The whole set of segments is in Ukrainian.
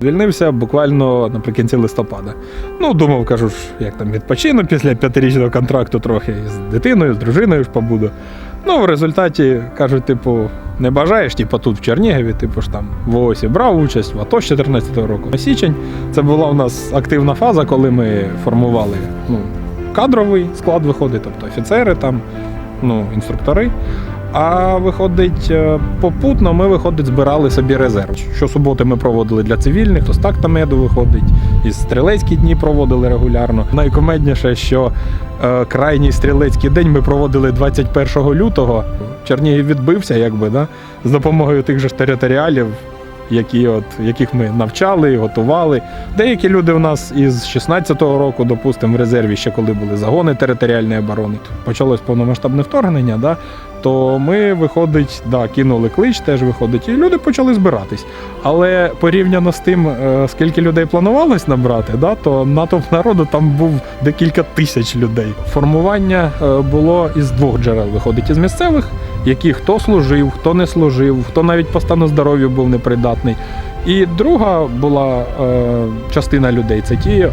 Звільнився буквально наприкінці листопада. Ну, думав, кажу ж, як там відпочину після п'ятирічного контракту трохи з дитиною, з дружиною ж побуду. Ну, в результаті кажуть, типу, не бажаєш, типу, тут в Чернігові, типу ж там в ООСі брав участь в АТО з 14-го року. Січень це була у нас активна фаза, коли ми формували ну, кадровий склад виходить, тобто офіцери там, ну, інструктори. А виходить, е, попутно ми виходить, збирали собі резерв. Щосуботи ми проводили для цивільних, то з тактамеду виходить, і стрілецькі дні проводили регулярно. Найкомедніше, що е, крайній стрілецький день ми проводили 21 лютого. Чернігів відбився, якби, да, з допомогою тих же ж територіалів, які от, яких ми навчали, готували. Деякі люди у нас із 16-го року, допустимо, в резерві ще коли були загони територіальної оборони. Почалось повномасштабне вторгнення, да, то ми, виходить, да, кинули клич, теж виходить, і люди почали збиратись. Але порівняно з тим, е, скільки людей планувалось набрати, да, то натовп народу там був декілька тисяч людей. Формування е, було із двох джерел. Виходить із місцевих, які хто служив, хто не служив, хто навіть по стану здоров'я був непридатний. І друга була е, частина людей це ті е,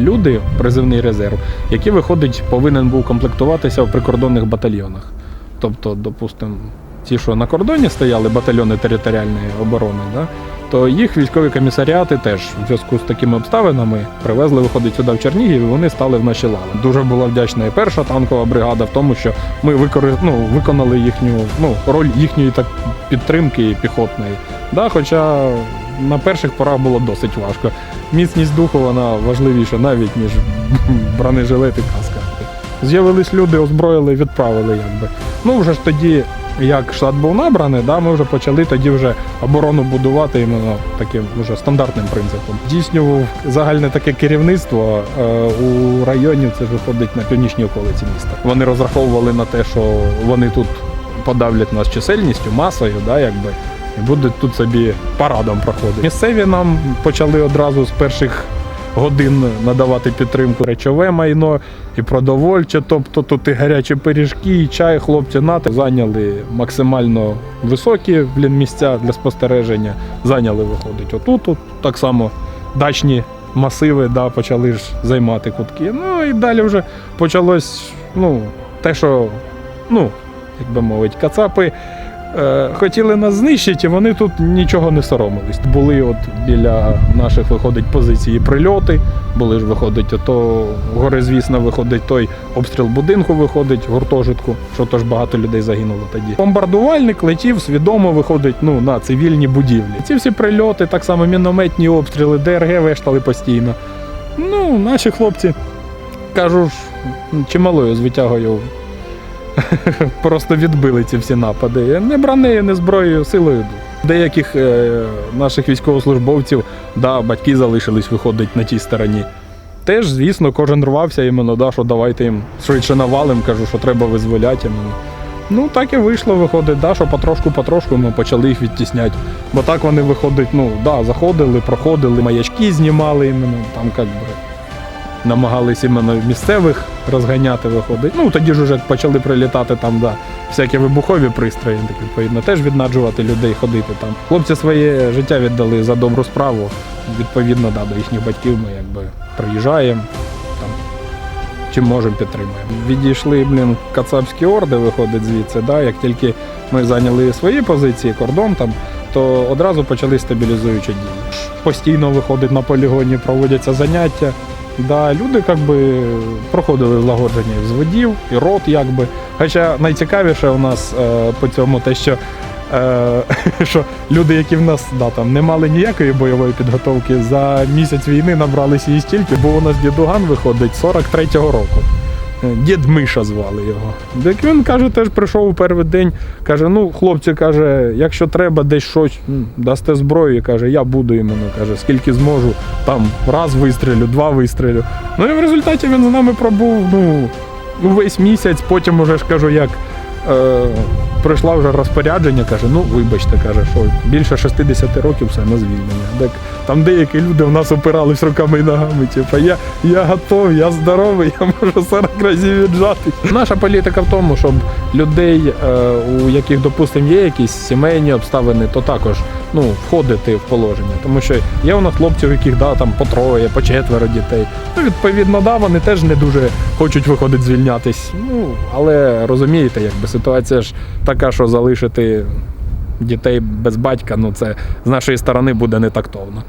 люди, призивний резерв, які, виходить, повинен був комплектуватися в прикордонних батальйонах. Тобто, допустимо, ті, що на кордоні стояли батальйони територіальної оборони, да, то їх військові комісаріати теж в зв'язку з такими обставинами привезли, виходить сюди в Чернігів, і вони стали в наші лави. Дуже була вдячна і перша танкова бригада в тому, що ми викори... ну, виконали їхню ну, роль їхньої так підтримки піхотної. Да, хоча на перших порах було досить важко. Міцність духу вона важливіша навіть, ніж бронежилет і каска. З'явились люди, озброїли, відправили якби. Ну вже ж тоді, як штат був набраний, да, ми вже почали тоді вже оборону будувати іменно таким вже стандартним принципом. Здійснював загальне таке керівництво е, у районі, це виходить на північній околиці міста. Вони розраховували на те, що вони тут подавлять нас чисельністю, масою, да, якби. І буде тут собі парадом проходити. Місцеві нам почали одразу з перших годин надавати підтримку речове майно і продовольче. Тобто тут і гарячі пиріжки, і чай, хлопці НАТО зайняли максимально високі місця для спостереження. Зайняли, виходить, отут, тут так само дачні масиви да, почали ж займати кутки. Ну і далі вже почалось ну, те, що, ну, як би мовити, кацапи. Е, хотіли нас знищити, вони тут нічого не соромились. Були от біля наших виходить позиції прильоти. Були ж виходить, ото горизвісно виходить той обстріл будинку, виходить гуртожитку, що теж багато людей загинуло тоді. Бомбардувальник летів свідомо виходить ну, на цивільні будівлі. Ці всі прильоти, так само мінометні обстріли, ДРГ вештали постійно. Ну, наші хлопці кажу ж, чималою з витягою просто відбили ці всі напади. Не бранею, не зброєю, силою. Деяких е, наших військовослужбовців, да, батьки залишились, виходить на тій стороні. Теж, звісно, кожен рвався іменно, да, що давайте їм швидше навалим, кажу, що треба визволяти. Ну, так і вийшло, виходить, да, що потрошку-потрошку ми почали їх відтісняти. Бо так вони виходить, ну, да, заходили, проходили, маячки знімали іменно, там як би намагались іменно місцевих розганяти, виходить. Ну тоді ж уже почали прилітати там, да, всякі вибухові пристрої, так відповідно, теж віднаджувати людей, ходити там. Хлопці своє життя віддали за добру справу. Відповідно, да, до їхніх батьків ми якби приїжджаємо. Чим можемо, підтримуємо. Відійшли, блін, кацапські орди, виходить звідси. Да, як тільки ми зайняли свої позиції, кордон там, то одразу почали стабілізуючі дії. Постійно виходить на полігоні, проводяться заняття. Да, люди как би, проходили злагодження з взводів, і рот, якби. Хоча найцікавіше у нас е, по цьому те, що, е, що люди, які в нас да, там, не мали ніякої бойової підготовки, за місяць війни набралися її стільки, бо у нас дідуган виходить 43-го року. Е, Дід Миша звали його. Так він каже, теж прийшов у перший день. Каже: ну, хлопці, каже, якщо треба десь щось, дасте зброю, каже, я буду іменно, каже, скільки зможу, там раз вистрілю, два вистрілю. Ну і в результаті він з нами пробув ну, весь місяць, потім уже ж кажу, як. Е, Прийшла вже розпорядження, каже, ну вибачте, каже, що більше 60 років все на звільнення. Так, там деякі люди в нас опирались руками і ногами. Типу, я, я готов, я здоровий, я можу 40 разів віджати. Наша політика в тому, щоб людей, е, у яких, допустимо, є якісь сімейні обставини, то також ну, входити в положення. Тому що є у нас хлопців, яких да, там по троє, по четверо дітей. Ну, відповідно, да, вони теж не дуже хочуть виходити звільнятись. Ну, але розумієте, якби ситуація ж така, що залишити дітей без батька, ну це з нашої сторони буде не тактовно.